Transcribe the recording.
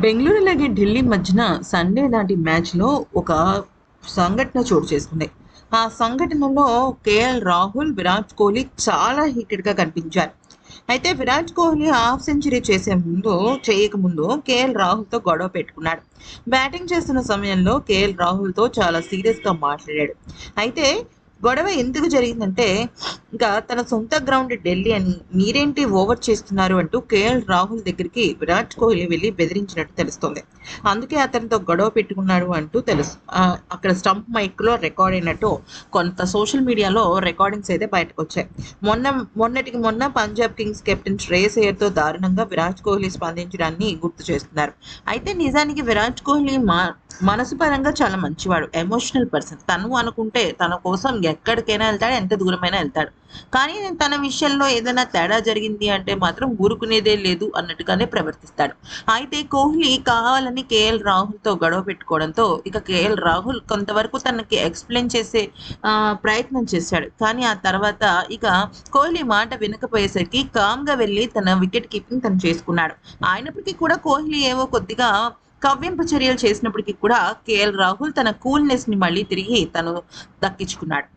బెంగళూరు అలాగే ఢిల్లీ మధ్యన సండే నాటి మ్యాచ్లో ఒక సంఘటన చోటు చేసుకుంది. ఆ సంఘటనలో కేఎల్ రాహుల్ విరాట్ కోహ్లీ చాలా హీటెడ్గా కనిపించారు. అయితే విరాట్ కోహ్లీ హాఫ్ సెంచరీ చేసే ముందు చేయకముందు కేఎల్ రాహుల్తో గొడవ పెట్టుకున్నాడు. బ్యాటింగ్ చేస్తున్న సమయంలో కేఎల్ రాహుల్తో చాలా సీరియస్గా మాట్లాడాడు. అయితే గొడవ ఎందుకు జరిగిందంటే ఇంకా తన సొంత గ్రౌండ్ ఢిల్లీ అని మీరేంటి ఓవర్ చేస్తున్నారు అంటూ కేఎల్ రాహుల్ దగ్గరికి విరాట్ కోహ్లీ వెళ్ళి బెదిరించినట్టు తెలుస్తోంది. అందుకే అతనితో గొడవ పెట్టుకున్నాడు అంటూ తెలుసు ఆ, అక్కడ స్టంప్ మైక్లో రికార్డ్ అయినట్టు కొంత సోషల్ మీడియాలో రికార్డింగ్స్ అయితే బయటకు వచ్చాయి మొన్న మొన్నటికి మొన్న పంజాబ్ కింగ్స్ కెప్టెన్ శ్రేయస్ అయ్యర్తో దారుణంగా విరాట్ కోహ్లీ స్పందించడాన్ని గుర్తు చేస్తున్నారు. అయితే నిజానికి విరాట్ కోహ్లీ మా మనసు పరంగా చాలా మంచివాడు ఎమోషనల్ పర్సన్ తను అనుకుంటే తన కోసం ఎక్కడికైనా వెళ్తాడు ఎంత దూరమైనా వెళ్తాడు. కానీ తన విషయంలో ఏదైనా తేడా జరిగింది అంటే మాత్రం ఊరుకునేదే లేదు అన్నట్టుగానే ప్రవర్తిస్తాడు. అయితే కోహ్లీ కావాలని కేఎల్ రాహుల్తో గొడవ పెట్టుకోవడంతో ఇక కేఎల్ రాహుల్ కొంతవరకు తనకి ఎక్స్ప్లెయిన్ చేసే ప్రయత్నం చేశాడు. కానీ ఆ తర్వాత ఇక కోహ్లీ మాట వినకపోయేసరికి కామ్గా వెళ్ళి తన వికెట్ కీపింగ్ తను చేసుకున్నాడు. అయినప్పటికీ కూడా కోహ్లీ ఏవో కొద్దిగా కవ్వింపు చర్యలు చేసినప్పటికీ కూడా కేఎల్ రాహుల్ తన కూల్నెస్ని మళ్ళీ తిరిగి తను దక్కించుకున్నాడు.